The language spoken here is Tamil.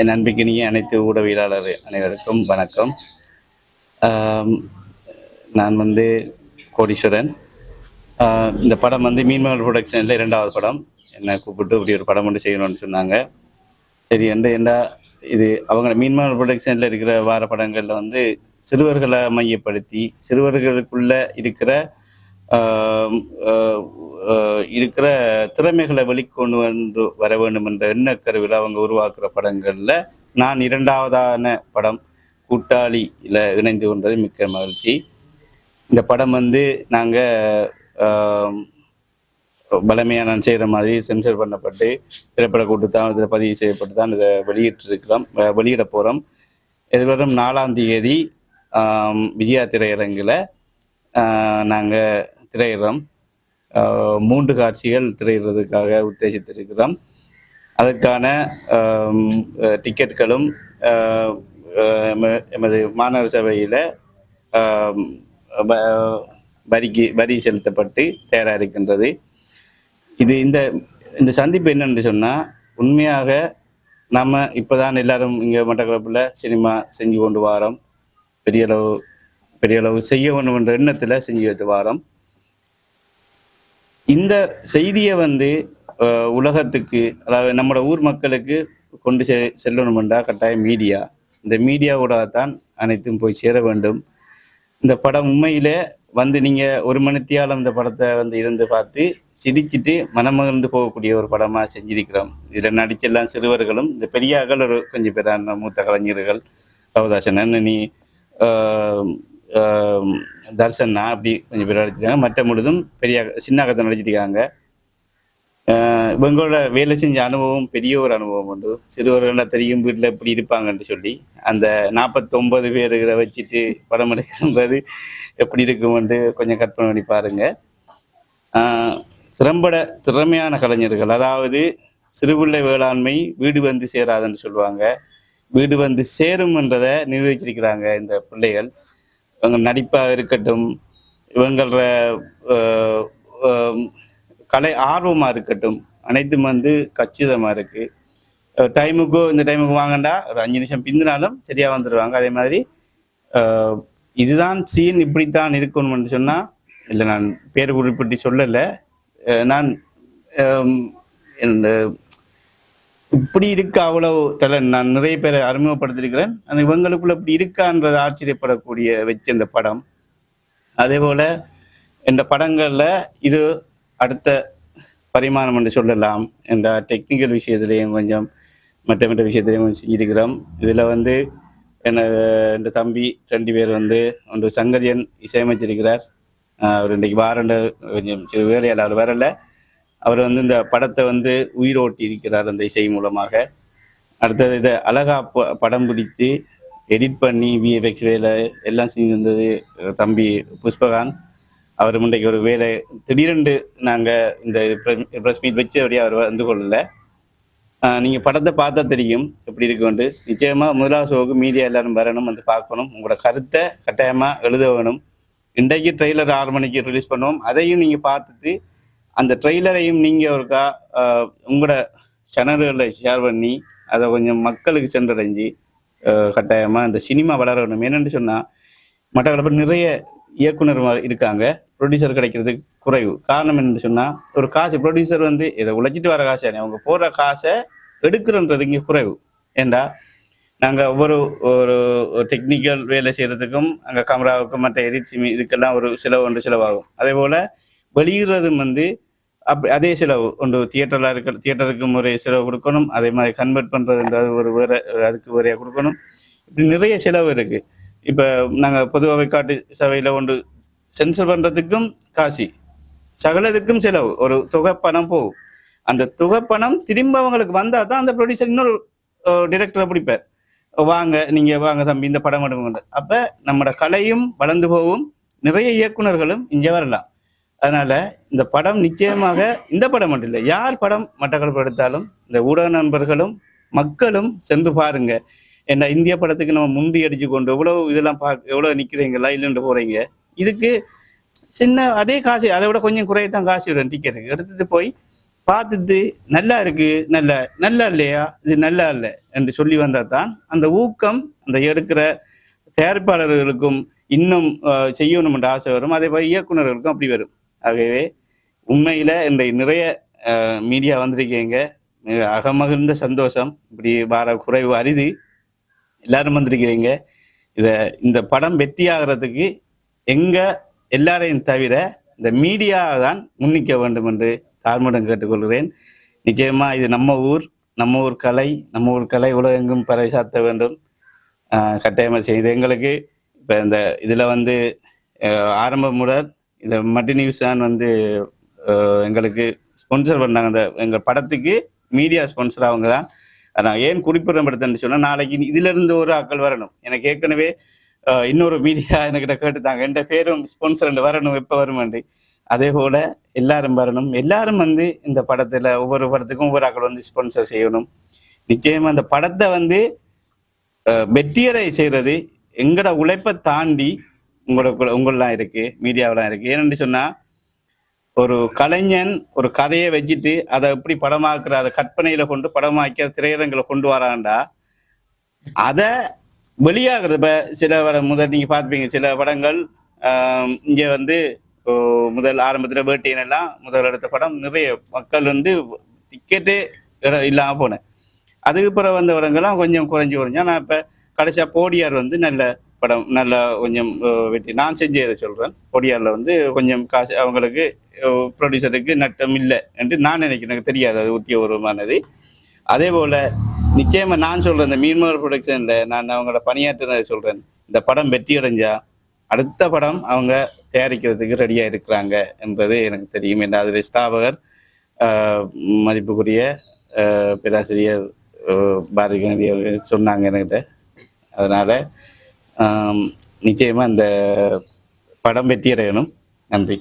என் அன்பிக்கினிய அனைத்து ஊடகவியலாளர் அனைவருக்கும் வணக்கம். நான் வந்து கோடீஸ்வரன். இந்த படம் வந்து மீன்மகள் ப்ரொடக்ஷனில் இரண்டாவது படம். என்னை கூப்பிட்டு இப்படி ஒரு படம் ஒன்று செய்யணும்னு சொன்னாங்க. சரி எந்த என்ன இது அவங்க மீன்மகள் ப்ரொடக்ஷனில் இருக்கிற வார படங்களில் வந்து சிறுவர்களை மையப்படுத்தி சிறுவர்களுக்குள்ளே இருக்கிற இருக்கிற திறமைகளை வெளிக்கொண்டு வந்து வர வேண்டும் என்ற எண்ணக்கருவில் அவங்க உருவாக்குற படங்களில் நான் இரண்டாவதான படம் கூட்டாளியில் இணைந்து கொண்டது மிக்க மகிழ்ச்சி. இந்த படம் வந்து நாங்கள் பலமையாக நான் செய்கிற மாதிரி சென்சர் பண்ணப்பட்டு திரைப்பட கூட்டத்தான் பதிவு செய்யப்பட்டு தான் இதை வெளியிட்டிருக்கிறோம் வெளியிட போகிறோம் எதிர்வரும் நாலாம் தேதி விஜயா திரையரங்கில் நாங்கள் திரையிடம் மூன்று காட்சிகள் திரையிடுறதுக்காக உத்தேசித்திருக்கிறோம். அதற்கான டிக்கெட்களும் எமது மாநகர சபையில் வரிக்கு வரி செலுத்தப்பட்டு தயாராக இருக்கின்றது இது இந்த இந்த சந்திப்பு என்னன்னு சொன்னால் உண்மையாக நம்ம இப்போ தான் எல்லாரும் இங்கே மட்டக்களப்பில் சினிமா செஞ்சு கொண்டு வாரோம். பெரிய அளவு பெரிய அளவு செய்ய வேண்டும் என்ற எண்ணத்தில் செஞ்சு வைத்து வாரோம். இந்த செய்தியை வந்து உலகத்துக்கு அதாவது நம்மளோட ஊர் மக்களுக்கு கொண்டு செ செல்லணுமெண்டா கட்டாயம் மீடியா இந்த மீடியாவோட தான் அனைத்தும் போய் சேர வேண்டும். இந்த படம் உண்மையிலே வந்து நீங்கள் ஒரு மணித்தியாலம் இந்த படத்தை வந்து இருந்து பார்த்து சிரிச்சிட்டு மனமகிழ்ந்து போகக்கூடிய ஒரு படமாக செஞ்சிருக்கிறோம். இதில் நடிச்செல்லாம் சிறுவர்களும் இந்த பெரியார்கள் ஒரு கொஞ்சம் பேரான மூத்த கலைஞர்கள் ரவதாசன் நீ தர்சன்னா அப்படி கொஞ்சம் பேர் நடிச்சிருக்காங்க. மற்ற முழுதும் பெரிய சின்ன கதை நடிச்சிருக்காங்க இவங்களோட வேலை செஞ்ச அனுபவம் பெரிய ஒரு அனுபவம் உண்டு. சிறுவர்கள் தெரியும் வீட்டில் இப்படி இருப்பாங்கன்னு சொல்லி அந்த நாற்பத்தொம்பது பேர்களை வச்சுட்டு படம் எடுக்கிறது எப்படி இருக்கும்னு கொஞ்சம் கற்பனை பண்ணி பாருங்க. திறம்பட திறமையான கலைஞர்கள் அதாவது சிறுபிள்ளை வேளாண்மை வீடு வந்து சேராதுன்னு சொல்லுவாங்க. வீடு வந்து சேரும்ன்றதை நிரூபிச்சிருக்கிறாங்க இந்த பிள்ளைகள். இவங்க நடிப்பாக இருக்கட்டும் இவங்கள கலை ஆர்வமாக இருக்கட்டும் அனைத்தும் வந்து கச்சிதமாக இருக்குது டைமுக்கோ இந்த டைமுக்கு வாங்கண்டா ஒரு அஞ்சு நிமிஷம் பிந்தினாலும் சரியாக வந்துடுவாங்க அதே மாதிரி இதுதான் சீன் இப்படித்தான் இருக்கணும்னு சொன்னால் இல்லை நான் பேர் குறிப்பிட்டு சொல்லலை. நான் இந்த இப்படி இருக்கு அவ்வளவு? தலை நான் நிறைய பேரை அறிமுகப்படுத்திருக்கிறேன் அந்த இவங்களுக்குள்ள இப்படி இருக்கான்றது ஆச்சரியப்படக்கூடிய வச்ச இந்த படம். அதே போல இந்த படங்கள்ல இது அடுத்த பரிமாணம் என்று சொல்லலாம். இந்த டெக்னிக்கல் விஷயத்திலையும் கொஞ்சம் மற்ற மற்ற விஷயத்திலையும் கொஞ்சம் செஞ்சிருக்கிறோம் இதில் வந்து என்ன இந்த தம்பி ரெண்டு பேர் வந்து ஒன்று சங்கரியன் இசையமைச்சிருக்கிறார். அவர் இன்றைக்கு வாரண்டு கொஞ்சம் சிறு வேலையால் அவர் வரல. அவர் வந்து இந்த படத்தை வந்து உயிரோட்டி இருக்கிறார் அந்த இசை மூலமாக. அடுத்தது இதை அழகா ப- படம் பிடித்து எடிட் பண்ணி விஎஃப்எக்ஸ் வேலை எல்லாம் செஞ்சிருந்தது தம்பி புஷ்பகாந்த். அவர் முன்னைக்கு ஒரு வேலை திடீரென்று நாங்கள் இந்த ப்ரெஸ் மீட் வச்சு அப்படியே அவர் வந்து கொள்ளலை. நீங்கள் படத்தை பார்த்தா தெரியும் எப்படி இருக்குன்ட்டு நிச்சயமாக முதலாவது ஷோவுக்கு மீடியா எல்லாரும் வரணும் வந்து பார்க்கணும். உங்களோட கருத்தை கட்டாயமாக எழுத வேணும். இன்றைக்கு ட்ரெய்லர் ஆறு மணிக்கு ரிலீஸ் பண்ணுவோம். அதையும் நீங்கள் பார்த்துட்டு அந்த ட்ரெய்லரையும் நீங்கள் ஒருக்கா உங்களோட சேனல்களில் ஷேர் பண்ணி அதை கொஞ்சம் மக்களுக்கு சென்றடைஞ்சு கட்டாயமாக இந்த சினிமா வளரணும். என்னென்னு சொன்னால் மட்டக்களப்பில் நிறைய இயக்குனர் இருக்காங்க. ப்ரொடியூசர் கிடைக்கிறதுக்கு குறைவு. காரணம் என்னன்னு சொன்னால் ஒரு காசு ப்ரொடியூசர் வந்து இதை உழைச்சிட்டு வர காசு அவங்க போடுற காசை எடுக்கிறன்றது இங்கே குறைவு. ஏண்டா? நாங்கள் ஒவ்வொரு ஒரு டெக்னிக்கல் வேலை செய்கிறதுக்கும் அங்கே கேமராவுக்கும் மற்ற எடிட் இதுக்கெல்லாம் ஒரு செலவு ஒன்று செலவாகும். அதே போல் வெளியிடுறதும் வந்து அப் அதே செலவு. ஒன்று தியேட்டரில் இருக்க தியேட்டருக்கு ஒரு செலவு கொடுக்கணும். அதே மாதிரி கன்வெர்ட் பண்ணுறதுன்றது ஒரு வேறு அதுக்கு வேறையாக கொடுக்கணும். இப்படி நிறைய செலவு இருக்குது இப்போ நாங்கள் பொதுவாக காட்டு சபையில் ஒன்று சென்சர் பண்ணுறதுக்கும் காசு. சகலத்துக்கும் செலவு. ஒரு தொகை பணம் போகும். அந்த தொகை பணம் திரும்ப அவங்களுக்கு வந்தால் தான் அந்த ப்ரொடியூசர் இன்னொரு டிரெக்டரை பிடிப்பார். வாங்க நீங்கள் வாங்க தம்பி இந்த படம் எடுங்க. அப்போ நம்மளோட கலையும் வளர்ந்து போகும். நிறைய இயக்குனர்களும் இங்கே வரலாம். அதனால இந்த படம் நிச்சயமாக இந்த படம் மட்டும் இல்லை யார் படம் மட்டக்களப்பு எடுத்தாலும் இந்த ஊடக நண்பர்களும் மக்களும் சென்று பாருங்க. என்ன இந்திய படத்துக்கு நம்ம முண்டி அடிச்சு கொண்டு எவ்வளவு இதெல்லாம் பா எவ்வளோ நிற்கிறீங்களா இல்லைன்னு போறீங்க. இதுக்கு சின்ன அதே காசு அதை விட கொஞ்சம் தான் காசு விடும் டிக்கெட்டுக்கு எடுத்துட்டு போய் பார்த்துட்டு நல்லா இருக்கு நல்ல நல்லா இல்லையா இது நல்லா இல்லை என்று சொல்லி வந்தால் தான் அந்த ஊக்கம் அந்த எடுக்கிற தயாரிப்பாளர்களுக்கும் இன்னும் செய்யணும் என்ற ஆசை வரும். அதே போல் இயக்குனர்களுக்கும் அப்படி வரும். ஆகவே உண்மையில் இன்றைய நிறைய மீடியா வந்திருக்கீங்க. மிக அகமகிழ்ந்த சந்தோஷம். இப்படி வர குறைவு அரிது. எல்லாரும் வந்திருக்கிறீங்க. இதை இந்த படம் வெற்றியாகிறதுக்கு எங்கள் எல்லாரையும் தவிர இந்த மீடியா தான் முன்னிக்க வேண்டும் என்று தாழ்மடம் கேட்டுக்கொள்கிறேன். நிச்சயமாக இது நம்ம ஊர் நம்ம ஊர் கலை நம்ம ஊர் கலை உலகெங்கும் பறைசாத்த வேண்டும். கட்டாயமாக செய்து எங்களுக்கு இப்போ இந்த இதில் வந்து ஆரம்பம் முதல் இந்த மட்டி நியூஸ் தான் வந்து எங்களுக்கு ஸ்பான்சர் பண்ணாங்க. அந்த எங்கள் படத்துக்கு மீடியா ஸ்பான்சர் அவங்க தான். நான் ஏன் குறிப்பிடப்படுத்தேன்னு சொன்னால் நாளைக்கு இதுல இருந்து ஒரு ஆட்கள் வரணும். எனக்கு ஏற்கனவே இன்னொரு மீடியா என்கிட்ட கேட்டுத்தாங்க எந்த பேரும் ஸ்பான்சர் வரணும் எப்போ வருமாண்டி. அதே போல் எல்லாரும் வரணும். எல்லாரும் வந்து இந்த படத்தில் ஒவ்வொரு படத்துக்கும் ஒவ்வொரு ஆட்கள் வந்து ஸ்பான்சர் செய்யணும். நிச்சயமாக அந்த படத்தை வந்து வெற்றியடை செய்கிறது எங்கட உழைப்பை தாண்டி உங்களுக்கு உங்களெலாம் இருக்கு மீடியாவெலாம் இருக்கு. ஏன்னு சொன்னால் ஒரு கலைஞன் ஒரு கதையை வச்சுட்டு அதை எப்படி படமாக்குற அதை கற்பனையில கொண்டு படமாக்கி அதை திரையரங்களை கொண்டு வராண்டா அதை வெளியாகிறது இப்போ சில படம் முதல் நீங்கள் பார்ப்பீங்க சில படங்கள் இங்கே வந்து முதல் ஆரம்பத்தில் வேட்டையன் எல்லாம் முதல் எடுத்த படம் நிறைய மக்கள் வந்து டிக்கெட்டே இல்லாமல் போனேன். அதுக்கு பிறகு வந்த படங்கள்லாம் கொஞ்சம் குறைஞ்சி குறைஞ்சா. நான் இப்போ கடைசியாக போடியார் வந்து நல்ல படம் நல்லா கொஞ்சம் வெற்றி. நான் செஞ்சு இதை சொல்கிறேன் போடியாரில் வந்து கொஞ்சம் காசு அவங்களுக்கு ப்ரொடியூசருக்கு நட்டம் இல்லை என்று நான் நினைக்கிறேன். எனக்கு தெரியாது அது உத்தியபூர்வமானது அதே போல் நிச்சயமாக நான் சொல்கிறேன் இந்த மீன்மோர் ப்ரொடக்ஷனில் நான் அவங்களோட பணியாற்றினதை சொல்கிறேன் இந்த படம் வெற்றி அடைஞ்சா அடுத்த படம் அவங்க தயாரிக்கிறதுக்கு ரெடியாக இருக்கிறாங்க என்பது எனக்கு தெரியும். என்ற அதில் ஸ்தாபகர் மதிப்புக்குரிய பேராசிரியர் பாரதி அவர்கள் சொன்னாங்க என்கிட்ட அதனால் நிச்சயமாக இந்த படம் வெற்றி அடையணும் நன்றி.